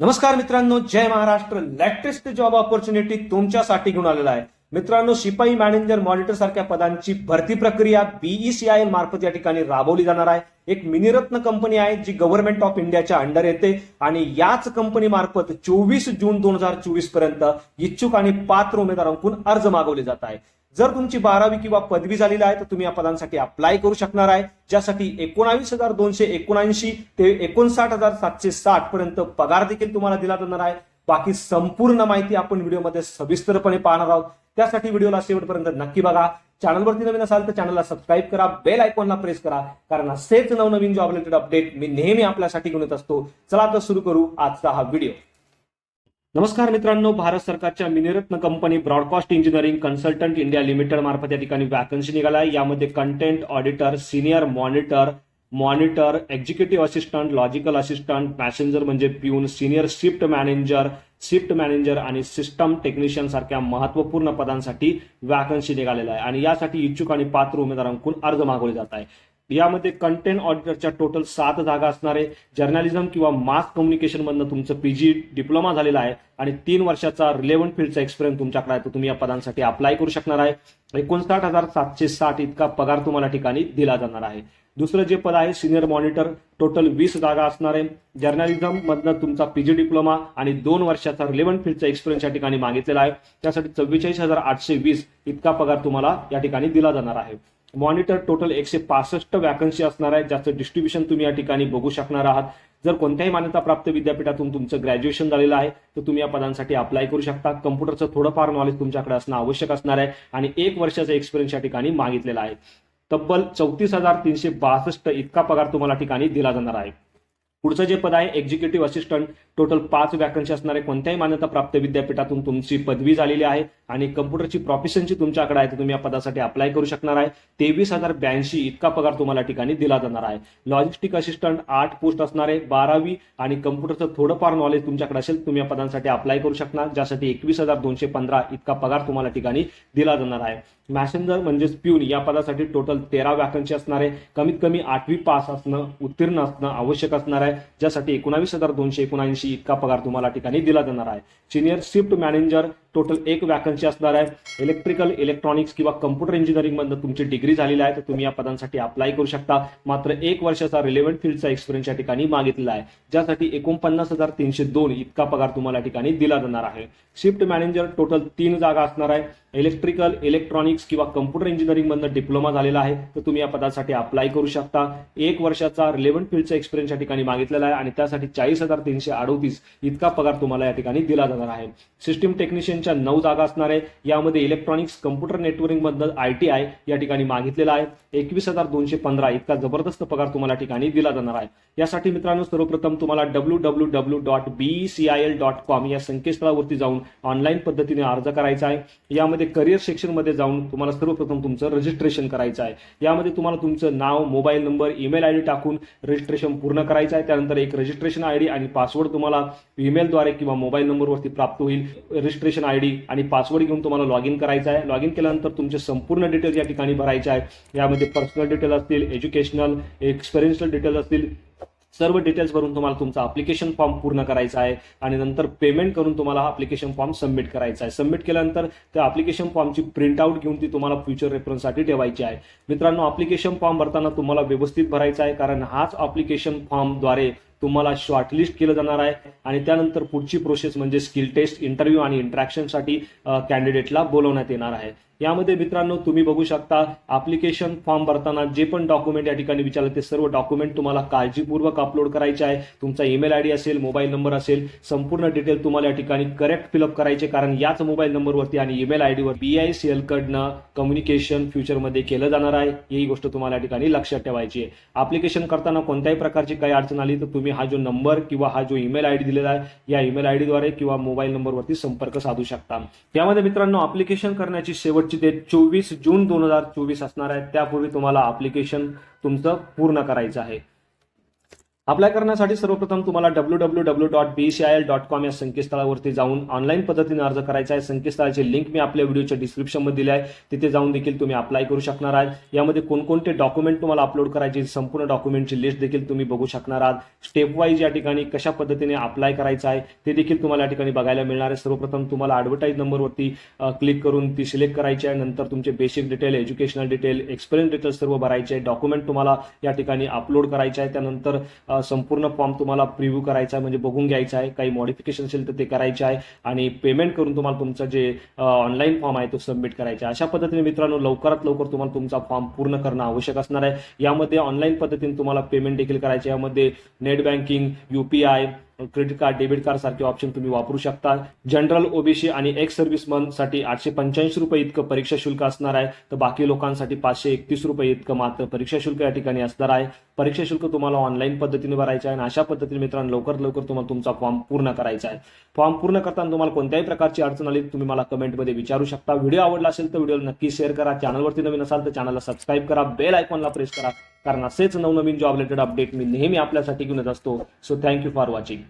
नमस्कार मित्रांनो जय महाराष्ट्र. लेटेस्ट जॉब ऑपॉर्च्युनिटी तुमच्यासाठी घेऊन आलेला आहे. मित्रांनो शिपाई मॅनेजर मॉनिटर सारख्या पदांची भरती प्रक्रिया बीईसीआय मार्फत या ठिकाणी राबवली जाणार आहे. एक मिनिरत्न कंपनी आहे जी गव्हर्नमेंट ऑफ इंडियाच्या अंडर येते आणि याच कंपनी मार्फत चोवीस जून दोन हजार चोवीसपर्यंत इच्छुक आणि पात्र उमेदवारांकडून अर्ज मागवले जात आहे. जर तुमची बारावी किंवा पदवी झालेली आहे तर तुम्ही या पदांसाठी अप्लाय करू शकणार आहे. ज्यासाठी एकोणावीस हजार दोनशे एकोणऐंशी ते एकोणसाठ हजार सातशे साठ पर्यंत पगार देखील तुम्हाला दिला जाणार आहे. बाकी संपूर्ण माहिती आपण व्हिडिओमध्ये सविस्तरपणे पाहणार आहोत. त्यासाठी व्हिडिओला शेवटपर्यंत नक्की बघा. चॅनलवरती नवीन असाल तर चॅनलला सबस्क्राईब करा. बेल आयकॉनला प्रेस करा. कारण असेच नवनवीन जॉब रिलेटेड अपडेट मी नेहमी आपल्यासाठी घेऊन येत असतो. चला तर सुरू करू आजचा हा व्हिडिओ नमस्कार मित्रांनो भारत सरकारच्या Miniratna company broadcast engineering consultant India limited मार्फत या ठिकाणी वॅकन्सी निघाला आहे. यामध्ये content auditor senior monitor monitor executive assistant logical assistant passenger म्हणजे peon senior shift manager shift manager आणि सिस्टम टेक्निशियन सारख्या महत्त्वपूर्ण पदांसाठी वॅकन्सी निघालेला आहे. आणि यासाठी इच्छुक आणि पात्र उमेदवारांकडून अर्ज मागवले जात आहे. यामध्ये कंटेंट ऑडिटरच्या टोटल सात जागा असणार आहे. जर्नलिझम किंवा मास कम्युनिकेशन मधनं तुमचं पीजी डिप्लोमा झालेला आहे. आणि तीन वर्षाचा रिलेव्हंट फील्डचा एक्सपिरियन्स तुमच्याकडे आहे. तर तुम्ही या पदांसाठी अप्लाय करू शकणार आहे. एकोणसाठ हजार सातशे साठ इतका पगार तुम्हाला ठिकाणी दिला जाणार आहे. दुसरं जे पद आहे सिनियर मॉनिटर टोटल वीस जागा असणार आहे. जर्नलिझम मधनं तुमचा पीजी डिप्लोमा आणि दोन वर्षाचा रिलेव्हंट फील्डचा एक्सपिरियन्स या ठिकाणी मागितलेला आहे. त्यासाठी चव्वेचाळीस हजार आठशे वीस इतका पगार तुम्हाला या ठिकाणी दिला जाणार आहे. मॉनिटर टोटल एकशे पासष्ट वॅकन्सी असणार आहे ज्याचं डिस्ट्रीब्युशन तुम्ही या ठिकाणी बघू शकणार आहात. जर कोणत्याही मान्यताप्राप्त विद्यापीठातून तुमचं ग्रॅज्युएशन झालेलं आहे तर तुम्ही या पदांसाठी अप्लाय करू शकता. कम्प्युटरचं थोडंफार नॉलेज तुमच्याकडे असणं आवश्यक असणार आहे आणि एक वर्षाचा एक्सपिरियन्स या ठिकाणी मागितलेला आहे. तब्बल चौतीस हजार तीनशे बासष्ट इतका पगार तुम्हाला ठिकाणी दिला जाणार आहे. पुढचं जे पद आहे एक्झिक्युटिव्ह असिस्टंट टोटल पाच वॅकन्सी असणार आहे. कोणत्याही मान्यता प्राप्त विद्यापीठातून तुमची पदवी झालेली आहे. आणि कम्प्युटरची प्रॉफिशनची तुमच्याकडे आहे तर तुम्ही या पदासाठी अप्लाय करू शकणार आहे. तेवीस हजार ब्याऐंशी इतका पगार तुम्हाला ठिकाणी दिला जाणार आहे. लॉजिस्टिक असिस्टंट आठ पोस्ट असणार आहे बारावी आणि कम्प्युटरचं थोडंफार नॉलेज तुमच्याकडे असेल तुम्ही या पदांसाठी अप्लाय करू शकणार ज्यासाठी एकवीस हजार दोनशे पंधरा इतका पगार तुम्हाला ठिकाणी दिला जाणार आहे. मॅसेंजर म्हणजेच पिऊन या पदासाठी टोटल तेरा वॅकन्सी असणार आहे. कमीत कमी आठवी पास असणं उत्तीर्ण असणं आवश्यक असणार आहे ज्यासाठी एकोणावीस हजार दोनशे एकोणऐंशी इतका पगार तुम्हाला ठिकाणी दिला जाणार आहे. सिनियर शिफ्ट मॅनेजर टोटल एक वॅकन्सी असणार आहे. इलेक्ट्रिकल इलेक्ट्रॉनिक्स किंवा कम्प्युटर इंजिनिअरिंग मधनं तुमची डिग्री झालेली आहे. तर तुम्ही या पदांसाठी अप्लाय करू शकता. मात्र एक वर्षाचा रिलेव्हंट फील्डचा एक्सपिरियन्स या ठिकाणी मागितलेला आहे. ज्यासाठी एकोणपन्नास हजार तीनशे दोन इतका पगार तुम्हाला ठिकाणी दिला जाणार आहे. शिफ्ट मॅनेजर टोटल तीन जागा असणार आहे. इलेक्ट्रिकल इलेक्ट्रॉनिक्स किंवा कम्प्युटर इंजिनिअरिंग मधनं डिप्लोमा झालेला आहे. तर तुम्ही या पदासाठी अप्लाय करू शकता. एक वर्षाचा रिलेव्हंट फील्डचा एक्सपिरियन्स या ठिकाणी मागितलेला आहे आणि त्यासाठी चाळीस हजार तीनशे अडोतीस इतका पगार तुम्हाला या ठिकाणी दिला जाणार आहे. सिस्टीम टेक्निशियनच्या नऊ जागा असणार आहे. यामध्ये इलेक्ट्रॉनिक्स कम्प्युटर नेटवर्किंग मधलं आय टी आय या ठिकाणी मागितलेला आहे. एकवीस हजार दोनशे पंधरा इतका जबरदस्त पगार तुम्हाला ठिकाणी दिला जाणार आहे. यासाठी मित्रांनो सर्वप्रथम तुम्हाला W W W dot B C I L dot com या संकेतस्थळावरती जाऊन ऑनलाईन पद्धतीने अर्ज करायचा आहे. यामध्ये करिअर सेक्शनमध्ये जाऊन तुम्हाला सर्वप्रथम तुमचं रजिस्ट्रेशन करायचं आहे. यामध्ये तुम्हाला तुमचं नाव mobile number email I D टाकून रजिस्ट्रेशन पूर्ण करायचं आहे. त्यानंतर एक रजिस्ट्रेशन आय डी आणि पासवर्ड तुम्हाला ईमेलद्वारे किंवा मोबाईल नंबरवरती प्राप्त होईल. रजिस्ट्रेशन आय डी आणि पासवर्ड घेऊन तुम्हाला लॉग इन करायचं आहे. लॉग इन केल्यानंतर तुमचे संपूर्ण डिटेल्स या ठिकाणी भरायचे आहे यामध्ये पर्सनल डिटेल असतील एज्युकेशनल एक्सपिरियन्शियल डिटेल्स असतील सर्व डिटेल्स भरून तुम्हाला तुमचा अप्लिकेशन फॉर्म पूर्ण करायचा आहे. आणि नंतर पेमेंट करून तुम्हाला हा अप्लिकेशन फॉर्म सबमिट करायचा आहे. सबमिट केल्यानंतर त्या अप्लिकेशन फॉर्मची प्रिंट आउट घेऊन ती तुम्हाला फ्युचर रेफरन्ससाठी ठेवायची आहे. मित्रांनो अप्लिकेशन फॉर्म भरताना तुम्हाला व्यवस्थित भरायचा आहे कारण हाच अप्लिकेशन फॉर्मद्वारे तुम्हाला शॉर्टलिस्ट केलं जाणार आहे. आणि त्यानंतर पुढची प्रोसेस म्हणजे स्किल टेस्ट इंटरव्ह्यू आणि इंटरॅक्शनसाठी कॅन्डिडेटला बोलवण्यात येणार आहे. यामध्ये मित्रांनो तुम्ही बघू शकता अप्लिकेशन फॉर्म भरताना जे पण डॉक्युमेंट या ठिकाणी विचारले ते सर्व डॉक्युमेंट तुम्हाला काळजीपूर्वक अपलोड करायचे आहे. तुमचा ईमेल आय डी असेल मोबाईल नंबर असेल संपूर्ण डिटेल तुम्हाला या ठिकाणी करेक्ट फिलअप करायचे कारण याच मोबाईल नंबरवरती आणि ईमेल आय डीवर बी आय सी एल कडनं कम्युनिकेशन फ्युचरमध्ये केलं जाणार आहे. ही गोष्ट तुम्हाला या ठिकाणी लक्षात ठेवायची आहे. अप्लिकेशन करताना कोणत्याही प्रकारची काही अडचण आली तर तुम्ही हा जो नंबर किंवा हा जो ईमेल आय डी दिलेला आहे या ईमेल आय डीद्वारे किंवा मोबाईल नंबरवरती संपर्क साधू शकता. त्यामध्ये मित्रांनो अप्लिकेशन करण्याची शेवट शेवटची डेट चोवीस जून दोन हजार चोवीस असणार आहे. त्यापूर्वी तुम्हाला अप्लिकेशन तुमचं पूर्ण करायचं आहे. अप्लाय करण्यासाठी सर्वप्रथम तुम्हाला W W W dot BCIL dot com या संकेतस्थळावरती जाऊन ऑनलाईन पद्धतीने अर्ज करायचा आहे. संकेतस्थळाची लिंक मी आपल्या व्हिडिओच्या डिस्क्रिप्शनमध्ये दिली आहे. तिथे जाऊन देखील तुम्ही अप्लाय करू शकणार आहात. यामध्ये कोणकोणते डॉक्युमेंट तुम्हाला अपलोड करायचे संपूर्ण डॉक्युमेंटची लिस्ट देखील तुम्ही बघू शकणार आहात. स्टेप वाईज या ठिकाणी कशा पद्धतीने अप्लाय करायचं आहे ते देखील तुम्हाला या ठिकाणी बघायला मिळणार आहे. सर्वप्रथम तुम्हाला ॲडव्हर्टाईज नंबरवरती क्लिक करून ती सिलेक्ट करायची आहे. नंतर तुमचे basic detail educational detail experience detail सर्व भरायचे आहे. डॉक्युमेंट तुम्हाला या ठिकाणी अपलोड करायचे आहे. त्यानंतर संपूर्ण फॉर्म तुम्हाला प्रिव्ह्यू करायचा आहे म्हणजे बघून घ्यायचा आहे. काही मॉडिफिकेशन असेल तर ते करायचे आहे. आणि पेमेंट करून तुम्हाला तुमचं जे ऑनलाईन फॉर्म आहे तो सबमिट करायचा आहे. अशा पद्धतीने मित्रांनो लवकरात लवकर तुम्हाला तुमचा फॉर्म पूर्ण करणं आवश्यक असणार आहे. यामध्ये ऑनलाईन पद्धतीने तुम्हाला पेमेंट देखील करायचे यामध्ये net banking UPI credit card debit card सारखे ऑप्शन तुम्ही वापरू शकता. जनरल ओबीसी आणि एक्स सर्व्हिसमनसाठी आठशे पंच्याऐंशी रुपये इतकं परीक्षा शुल्क असणार आहे. तर बाकी लोकांसाठी पाचशे एकतीस रुपये इतकं मात्र परीक्षा शुल्क या ठिकाणी असणार आहे. परीक्षा शुल्क तुम्हाला ऑनलाईन पद्धतीने भरायचं आहे आणि अशा पद्धतीने मित्रांनो लवकर लवकर तुम्हाला तुमचा फॉर्म पूर्ण करायचा आहे. फॉर्म पूर्ण करताना तुम्हाला कोणत्याही प्रकारची अडचण आली तुम्ही मला कमेंटमध्ये विचारू शकता. व्हिडिओ आवडला असेल तर व्हिडिओ नक्की शेअर करा. चॅनलवरती नवीन असाल तर चॅनलला सबस्क्राईब करा. बेल आयकॉनला प्रेस करा. कारण असेच नवनवीन जॉब रिलेटेड अपडेट मी नेहमी आपल्यासाठी घेऊन येत असतो. So thank you for watching